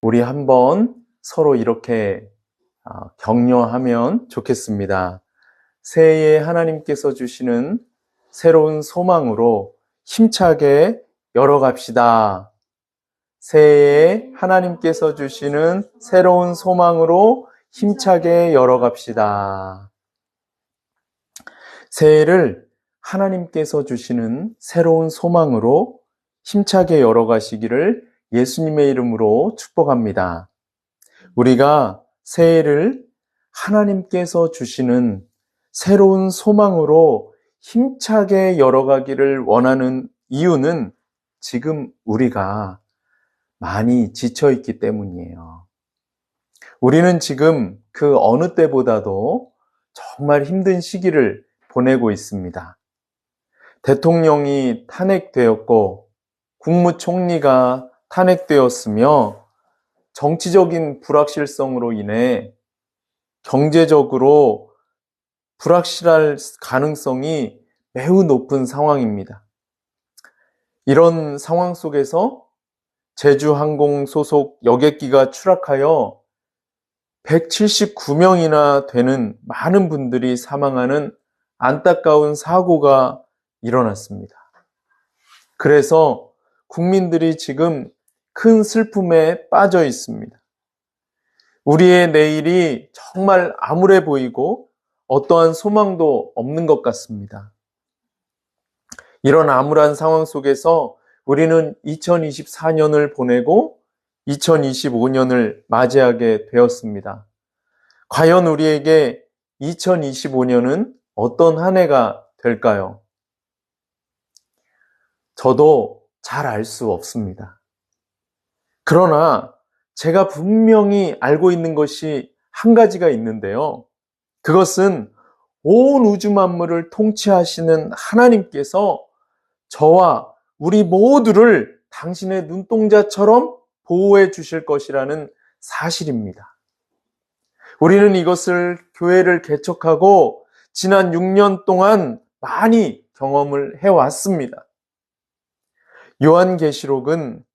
우리 한번 서로 이렇게 아, 격려하면 좋겠습니다. 새해에 하나님께서 주시는 새로운 소망으로 힘차게 열어갑시다. 새해에 하나님께서 주시는 새로운 소망으로 힘차게 열어갑시다. 새해를 하나님께서 주시는 새로운 소망으로 힘차게 열어가시기를 예수님의 이름으로 축복합니다. 우리가 새해를 하나님께서 주시는 새로운 소망으로 힘차게 열어가기를 원하는 이유는 지금 우리가 많이 지쳐있기 때문이에요. 우리는 지금 그 어느 때보다도 정말 힘든 시기를 보내고 있습니다. 대통령이 탄핵되었고 국무총리가 탄핵되었으며 정치적인 불확실성으로 인해 경제적으로 불확실할 가능성이 매우 높은 상황입니다. 이런 상황 속에서 제주항공 소속 여객기가 추락하여 179명이나 되는 많은 분들이 사망하는 안타까운 사고가 일어났습니다. 그래서 국민들이 지금 큰 슬픔에 빠져 있습니다. 우리의 내일이 정말 암울해 보이고 어떠한 소망도 없는 것 같습니다. 이런 암울한 상황 속에서 우리는 2024년을 보내고 2025년을 맞이하게 되었습니다. 과연 우리에게 2025년은 어떤 한 해가 될까요? 저도 잘 알 수 없습니다. 그러나 제가 분명히 알고 있는 것이 한 가지가 있는데요. 그것은 온 우주 만물을 통치하시는 하나님께서 저와 우리 모두를 당신의 눈동자처럼 보호해 주실 것이라는 사실입니다. 우리는 이것을 교회를 개척하고 지난 6년 동안 많이 경험을 해왔습니다. 요한계시록은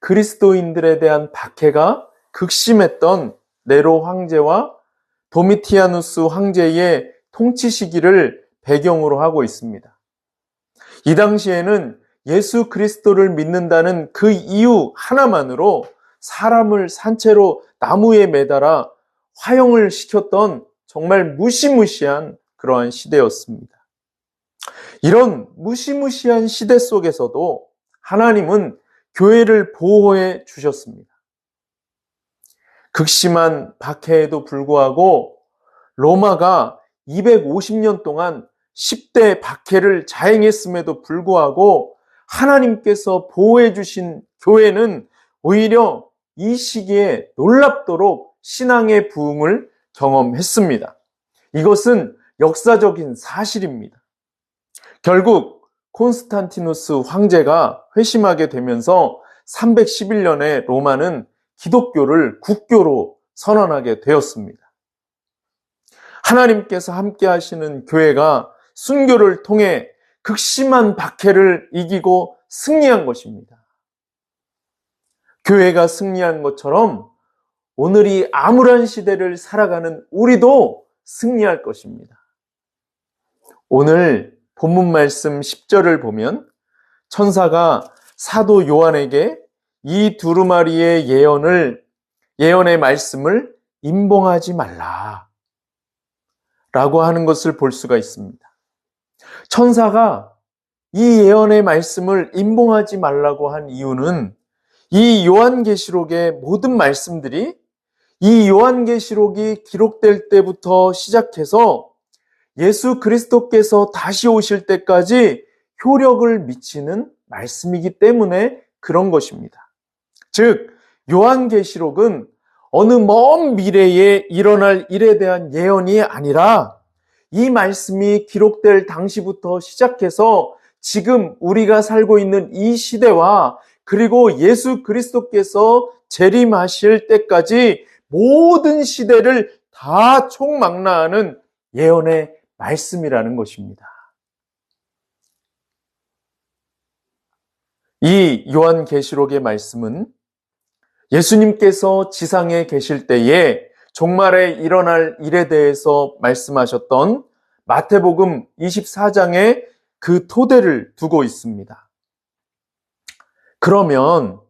그리스도인들에 대한 박해가 극심했던 네로 황제와 도미티아누스 황제의 통치 시기를 배경으로 하고 있습니다. 이 당시에는 예수 그리스도를 믿는다는 그 이유 하나만으로 사람을 산채로 나무에 매달아 화형을 시켰던 정말 무시무시한 그러한 시대였습니다. 이런 무시무시한 시대 속에서도 하나님은 교회를 보호해 주셨습니다. 극심한 박해에도 불구하고 로마가 250년 동안 10대 박해를 자행했음에도 불구하고 하나님께서 보호해 주신 교회는 오히려 이 시기에 놀랍도록 신앙의 부흥을 경험했습니다. 이것은 역사적인 사실입니다. 결국 콘스탄티누스 황제가 회심하게 되면서 311년에 로마는 기독교를 국교로 선언하게 되었습니다. 하나님께서 함께 하시는 교회가 순교를 통해 극심한 박해를 이기고 승리한 것입니다. 교회가 승리한 것처럼 오늘 이 암울한 시대를 살아가는 우리도 승리할 것입니다. 오늘 본문 말씀 10절을 보면 천사가 사도 요한에게 이 두루마리의 예언을 예언의 말씀을 임봉하지 말라 라고 하는 것을 볼 수가 있습니다. 천사가 이 예언의 말씀을 임봉하지 말라고 한 이유는 이 요한계시록의 모든 말씀들이 이 요한계시록이 기록될 때부터 시작해서 예수 그리스도께서 다시 오실 때까지 효력을 미치는 말씀이기 때문에 그런 것입니다. 즉, 요한계시록은 어느 먼 미래에 일어날 일에 대한 예언이 아니라 이 말씀이 기록될 당시부터 시작해서 지금 우리가 살고 있는 이 시대와 그리고 예수 그리스도께서 재림하실 때까지 모든 시대를 다 총망라하는 예언의 말씀이라는 것입니다. 이 요한계시록의 말씀은 예수님께서 지상에 계실 때에 종말에 일어날 일에 대해서 말씀하셨던 마태복음 24장에 그 토대를 두고 있습니다. 그러면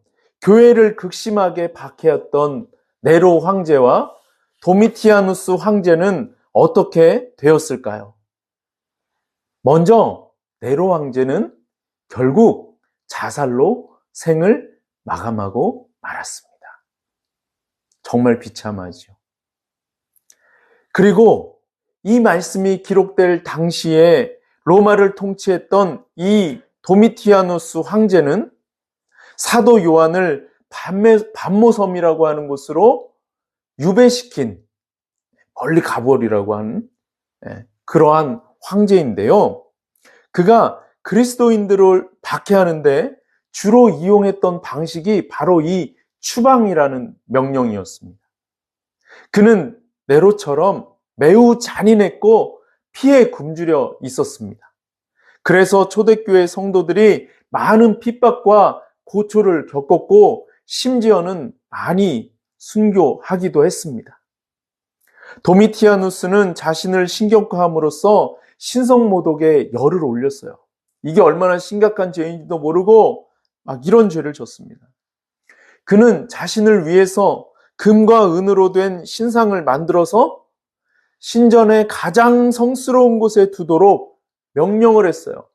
교회를 극심하게 박해했던 네로 황제와 도미티아누스 황제는 어떻게 되었을까요? 먼저 네로 황제는 결국 자살로 생을 마감하고 말았습니다. 정말 비참하죠. 그리고 이 말씀이 기록될 당시에 로마를 통치했던 이 도미티아누스 황제는 사도 요한을 반모섬이라고 하는 곳으로 유배시킨 멀리 가버리라고 하는 예, 그러한 황제인데요. 그가 그리스도인들을 박해하는데 주로 이용했던 방식이 바로 이 추방이라는 명령이었습니다. 그는 네로처럼 매우 잔인했고 피해 굶주려 있었습니다. 그래서 초대교회 성도들이 많은 핍박과 고초를 겪었고 심지어는 많이 순교하기도 했습니다. 도미티아누스는 자신을 신격화함으로써 신성모독에 열을 올렸어요. 이게 얼마나 심각한 죄인지도 모르고 막 이런 죄를 졌습니다. 그는 자신을 위해서 금과 은으로 된 신상을 만들어서 신전의 가장 성스러운 곳에 두도록 명령을 했어요.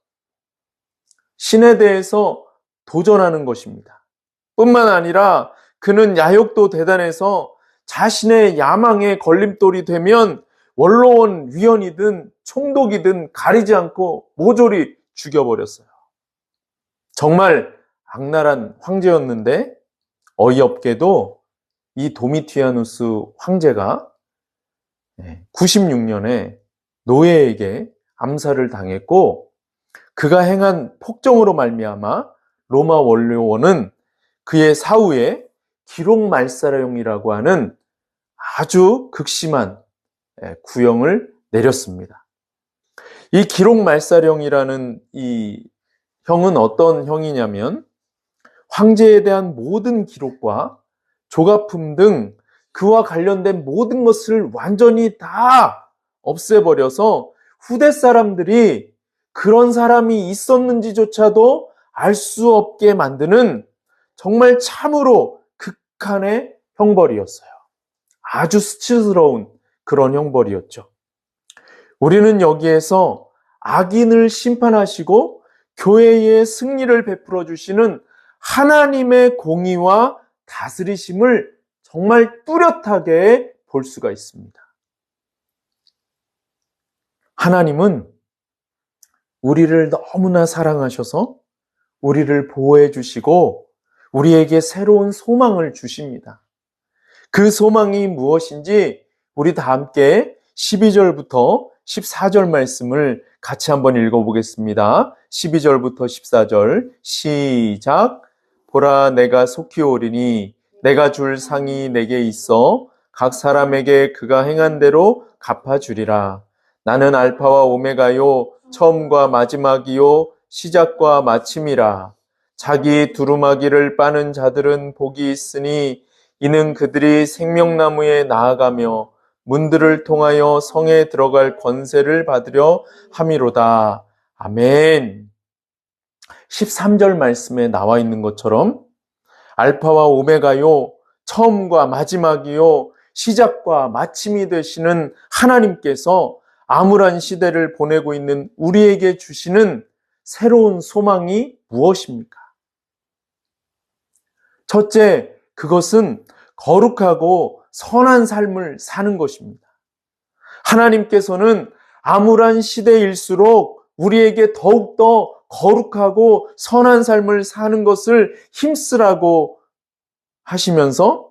신에 대해서 도전하는 것입니다. 뿐만 아니라 그는 야욕도 대단해서 자신의 야망의 걸림돌이 되면 원로원 위원이든 총독이든 가리지 않고 모조리 죽여버렸어요. 정말 악랄한 황제였는데 어이없게도 이 도미티아누스 황제가 96년에 노예에게 암살을 당했고 그가 행한 폭정으로 말미암아 로마 원료원은 그의 사후에 기록 말살형이라고 하는 아주 극심한 구형을 내렸습니다. 이 기록 말살형이라는 이 형은 어떤 형이냐면 황제에 대한 모든 기록과 조각품 등 그와 관련된 모든 것을 완전히 다 없애버려서 후대 사람들이 그런 사람이 있었는지조차도 알 수 없게 만드는 정말 참으로 극한의 형벌이었어요. 아주 수치스러운 그런 형벌이었죠. 우리는 여기에서 악인을 심판하시고 교회의 승리를 베풀어 주시는 하나님의 공의와 다스리심을 정말 뚜렷하게 볼 수가 있습니다. 하나님은 우리를 너무나 사랑하셔서 우리를 보호해 주시고 우리에게 새로운 소망을 주십니다. 그 소망이 무엇인지 우리 다 함께 12절부터 14절 말씀을 같이 한번 읽어보겠습니다. 12절부터 14절 시작 보라 내가 속히 오리니 내가 줄 상이 내게 있어 각 사람에게 그가 행한 대로 갚아주리라. 나는 알파와 오메가요 처음과 마지막이요 시작과 마침이라. 자기 두루마기를 빠는 자들은 복이 있으니 이는 그들이 생명나무에 나아가며 문들을 통하여 성에 들어갈 권세를 받으려 함이로다. 아멘. 13절 말씀에 나와 있는 것처럼 알파와 오메가요, 처음과 마지막이요, 시작과 마침이 되시는 하나님께서 암울한 시대를 보내고 있는 우리에게 주시는 새로운 소망이 무엇입니까? 첫째, 그것은 거룩하고 선한 삶을 사는 것입니다. 하나님께서는 암울한 시대일수록 우리에게 더욱더 거룩하고 선한 삶을 사는 것을 힘쓰라고 하시면서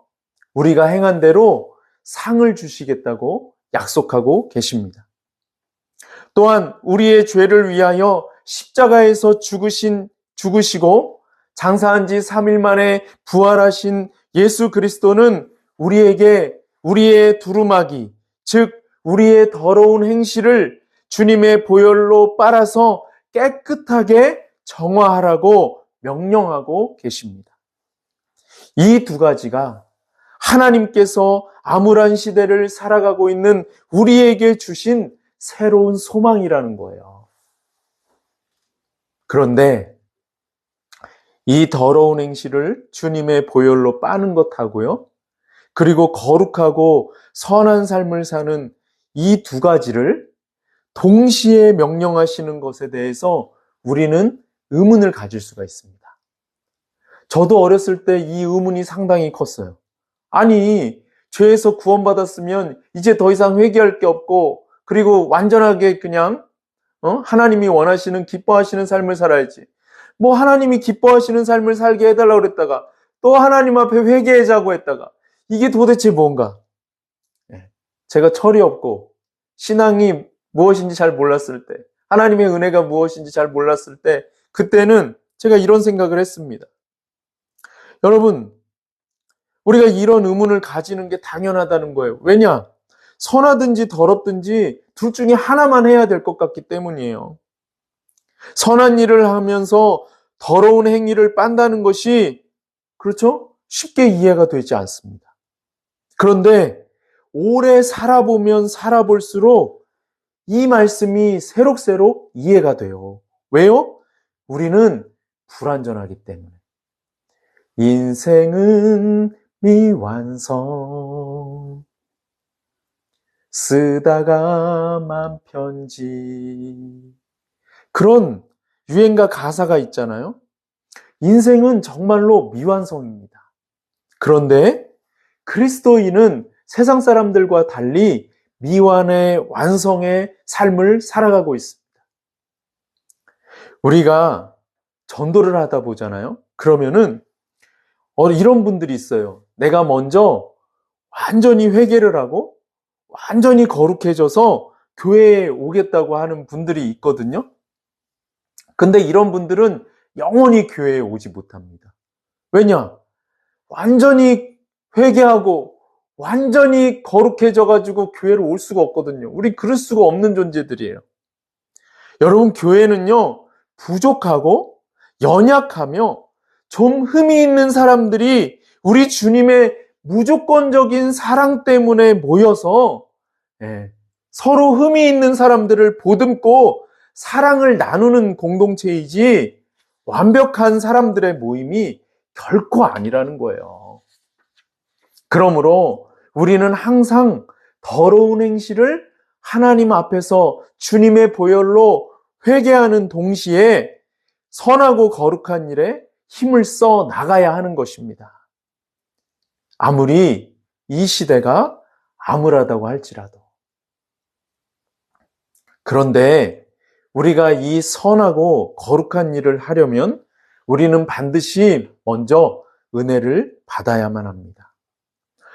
우리가 행한 대로 상을 주시겠다고 약속하고 계십니다. 또한 우리의 죄를 위하여 십자가에서 죽으신, 죽으시고 장사한 지 3일 만에 부활하신 예수 그리스도는 우리에게 우리의 두루마기, 즉, 우리의 더러운 행실을 주님의 보혈로 빨아서 깨끗하게 정화하라고 명령하고 계십니다. 이 두 가지가 하나님께서 암울한 시대를 살아가고 있는 우리에게 주신 새로운 소망이라는 거예요. 그런데 이 더러운 행실을 주님의 보혈로 빠는 것하고요. 그리고 거룩하고 선한 삶을 사는 이 두 가지를 동시에 명령하시는 것에 대해서 우리는 의문을 가질 수가 있습니다. 저도 어렸을 때 이 의문이 상당히 컸어요. 아니, 죄에서 구원받았으면 이제 더 이상 회개할 게 없고, 그리고 완전하게 그냥, 어? 하나님이 원하시는 기뻐하시는 삶을 살아야지. 뭐 하나님이 기뻐하시는 삶을 살게 해달라고 그랬다가, 또 하나님 앞에 회개하자고 했다가, 이게 도대체 뭔가? 예. 제가 철이 없고, 신앙이 무엇인지 잘 몰랐을 때, 하나님의 은혜가 무엇인지 잘 몰랐을 때, 그때는 제가 이런 생각을 했습니다. 여러분, 우리가 이런 의문을 가지는 게 당연하다는 거예요. 왜냐? 선하든지 더럽든지 둘 중에 하나만 해야 될 것 같기 때문이에요. 선한 일을 하면서 더러운 행위를 빤다는 것이, 그렇죠? 쉽게 이해가 되지 않습니다. 그런데 오래 살아보면 살아볼수록 이 말씀이 새록새록 이해가 돼요. 왜요? 우리는 불완전하기 때문에. 인생은 미완성 쓰다가 만 편지 그런 유행가 가사가 있잖아요. 인생은 정말로 미완성입니다. 그런데 그리스도인은 세상 사람들과 달리 미완의 완성의 삶을 살아가고 있습니다. 우리가 전도를 하다 보잖아요. 그러면은 어, 이런 분들이 있어요. 내가 먼저 완전히 회개를 하고 완전히 거룩해져서 교회에 오겠다고 하는 분들이 있거든요. 근데 이런 분들은 영원히 교회에 오지 못합니다. 왜냐? 완전히 회개하고 완전히 거룩해져 가지고 교회로 올 수가 없거든요. 우리 그럴 수가 없는 존재들이에요. 여러분 교회는요. 부족하고 연약하며 좀 흠이 있는 사람들이 우리 주님의 무조건적인 사랑 때문에 모여서 예, 서로 흠이 있는 사람들을 보듬고 사랑을 나누는 공동체이지 완벽한 사람들의 모임이 결코 아니라는 거예요. 그러므로 우리는 항상 더러운 행실을 하나님 앞에서 주님의 보혈로 회개하는 동시에 선하고 거룩한 일에 힘을 써 나가야 하는 것입니다. 아무리 이 시대가 암울하다고 할지라도. 그런데 우리가 이 선하고 거룩한 일을 하려면 우리는 반드시 먼저 은혜를 받아야만 합니다.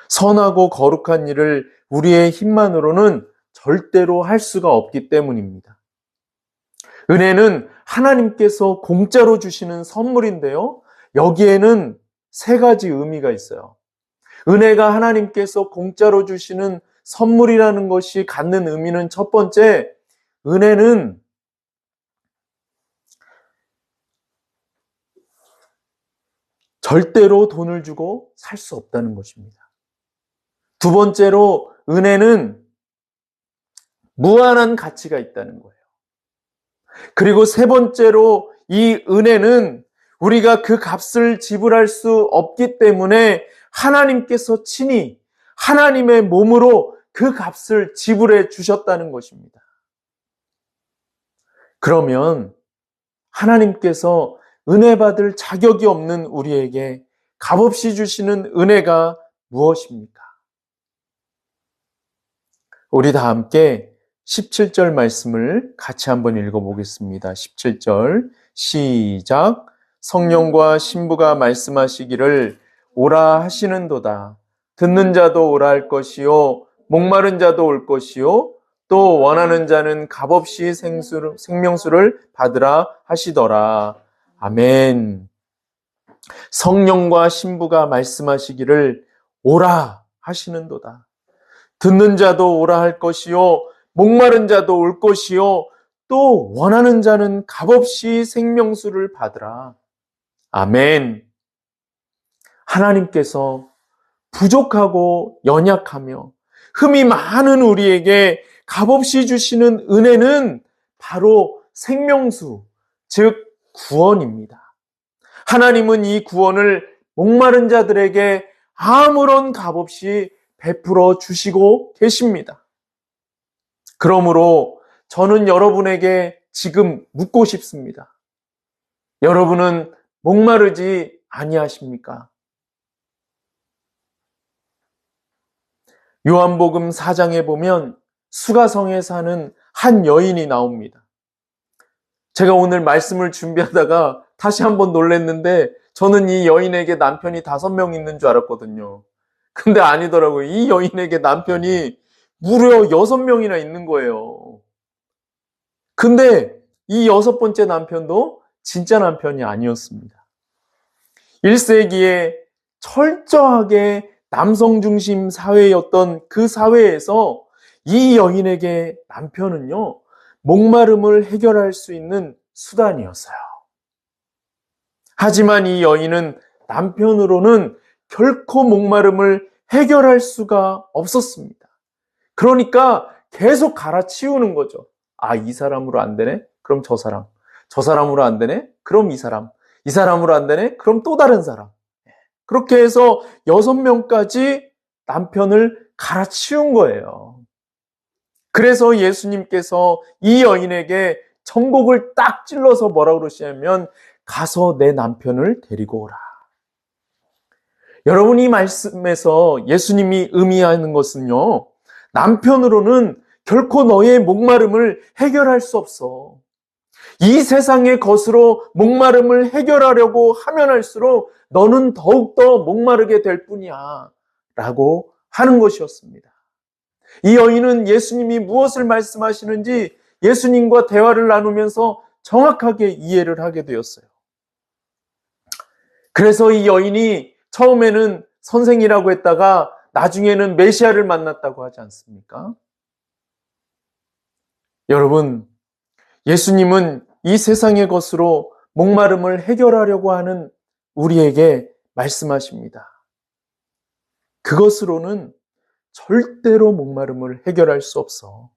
선하고 거룩한 일을 우리의 힘만으로는 절대로 할 수가 없기 때문입니다. 은혜는 하나님께서 공짜로 주시는 선물인데요. 여기에는 세 가지 의미가 있어요. 은혜가 하나님께서 공짜로 주시는 선물이라는 것이 갖는 의미는 첫 번째, 은혜는 절대로 돈을 주고 살 수 없다는 것입니다. 두 번째로, 은혜는 무한한 가치가 있다는 거예요. 그리고 세 번째로 이 은혜는 우리가 그 값을 지불할 수 없기 때문에 하나님께서 친히 하나님의 몸으로 그 값을 지불해 주셨다는 것입니다. 그러면 하나님께서 은혜 받을 자격이 없는 우리에게 값없이 주시는 은혜가 무엇입니까? 우리 다 함께 17절 말씀을 같이 한번 읽어보겠습니다. 17절 시작 성령과 신부가 말씀하시기를 오라 하시는도다. 듣는 자도 오라 할 것이요 목마른 자도 올 것이요 또 원하는 자는 값없이 생수, 생명수를 받으라 하시더라. 아멘. 성령과 신부가 말씀하시기를 오라 하시는도다. 듣는 자도 오라 할 것이요 목마른 자도 올 것이요 또 원하는 자는 값없이 생명수를 받으라. 아멘. 하나님께서 부족하고 연약하며 흠이 많은 우리에게 값없이 주시는 은혜는 바로 생명수, 즉 구원입니다. 하나님은 이 구원을 목마른 자들에게 아무런 값없이 베풀어 주시고 계십니다. 그러므로 저는 여러분에게 지금 묻고 싶습니다. 여러분은 목마르지 아니하십니까? 요한복음 4장에 보면 수가성에 사는 한 여인이 나옵니다. 제가 오늘 말씀을 준비하다가 다시 한번 놀랐는데 저는 이 여인에게 남편이 다섯 명 있는 줄 알았거든요. 근데 아니더라고요. 이 여인에게 남편이 무려 여섯 명이나 있는 거예요. 근데 이 여섯 번째 남편도 진짜 남편이 아니었습니다. 1세기에 철저하게 남성 중심 사회였던 그 사회에서 이 여인에게 남편은요, 목마름을 해결할 수 있는 수단이었어요. 하지만 이 여인은 남편으로는 결코 목마름을 해결할 수가 없었습니다. 그러니까 계속 갈아치우는 거죠. 아, 이 사람으로 안 되네? 그럼 저 사람. 저 사람으로 안 되네? 그럼 이 사람. 이 사람으로 안 되네? 그럼 또 다른 사람. 그렇게 해서 여섯 명까지 남편을 갈아치운 거예요. 그래서 예수님께서 이 여인에게 천국을 딱 찔러서 뭐라 그러시냐면 가서 내 남편을 데리고 오라. 여러분 이 말씀에서 예수님이 의미하는 것은요. 남편으로는 결코 너의 목마름을 해결할 수 없어. 이 세상의 것으로 목마름을 해결하려고 하면 할수록 너는 더욱더 목마르게 될 뿐이야. 라고 하는 것이었습니다. 이 여인은 예수님이 무엇을 말씀하시는지 예수님과 대화를 나누면서 정확하게 이해를 하게 되었어요. 그래서 이 여인이 처음에는 선생이라고 했다가 나중에는 메시아를 만났다고 하지 않습니까? 여러분, 예수님은 이 세상의 것으로 목마름을 해결하려고 하는 우리에게 말씀하십니다. 그것으로는 절대로 목마름을 해결할 수 없어.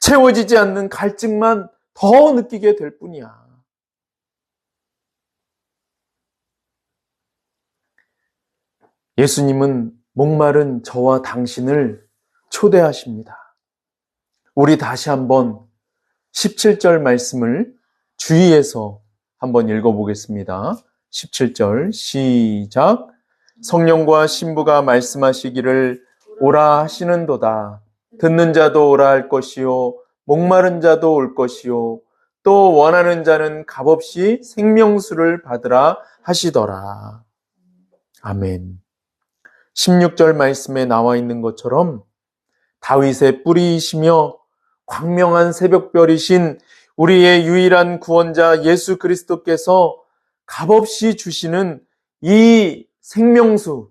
채워지지 않는 갈증만 더 느끼게 될 뿐이야. 예수님은 목마른 저와 당신을 초대하십니다. 우리 다시 한번 17절 말씀을 주의해서 한번 읽어보겠습니다. 17절 시작 성령과 신부가 말씀하시기를 오라 하시는도다. 듣는 자도 오라 할 것이요 목마른 자도 올 것이요 또 원하는 자는 값없이 생명수를 받으라 하시더라. 아멘. 16절 말씀에 나와 있는 것처럼 다윗의 뿌리이시며 광명한 새벽별이신 우리의 유일한 구원자 예수 그리스도께서 값없이 주시는 이 생명수,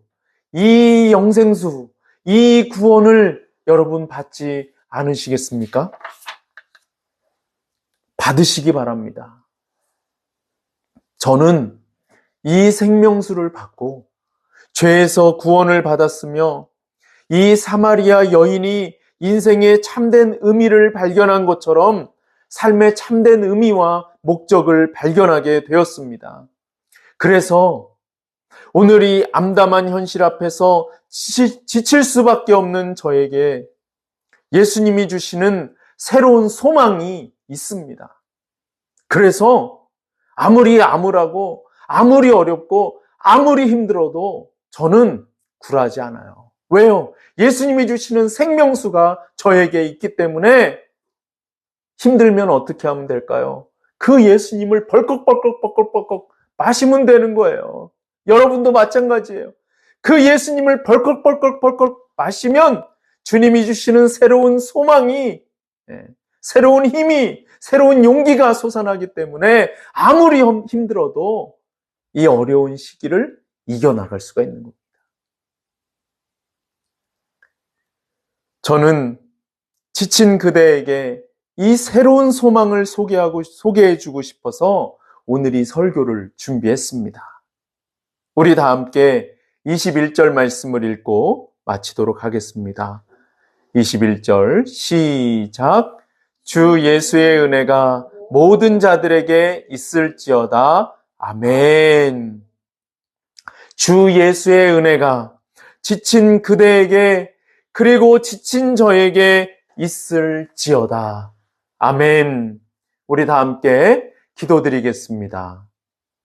이 영생수, 이 구원을 여러분 받지 않으시겠습니까? 받으시기 바랍니다. 저는 이 생명수를 받고 죄에서 구원을 받았으며 이 사마리아 여인이 인생의 참된 의미를 발견한 것처럼 삶의 참된 의미와 목적을 발견하게 되었습니다. 그래서 오늘 이 암담한 현실 앞에서 지칠 수밖에 없는 저에게 예수님이 주시는 새로운 소망이 있습니다. 그래서 아무리 암울하고 아무리 어렵고 아무리 힘들어도 저는 굴하지 않아요. 왜요? 예수님이 주시는 생명수가 저에게 있기 때문에 힘들면 어떻게 하면 될까요? 그 예수님을 벌컥벌컥벌컥벌컥 마시면 되는 거예요. 여러분도 마찬가지예요. 그 예수님을 벌컥벌컥벌컥 마시면 주님이 주시는 새로운 소망이, 예, 새로운 힘이, 새로운 용기가 솟아나기 때문에 아무리 힘들어도 이 어려운 시기를 이겨나갈 수가 있는 겁니다. 저는 지친 그대에게 이 새로운 소망을 소개하고, 소개해주고 싶어서 오늘 이 설교를 준비했습니다. 우리 다 함께 21절 말씀을 읽고 마치도록 하겠습니다. 21절 시작 주 예수의 은혜가 모든 자들에게 있을지어다. 아멘. 주 예수의 은혜가 지친 그대에게 그리고 지친 저에게 있을지어다. 아멘. 우리 다 함께 기도드리겠습니다.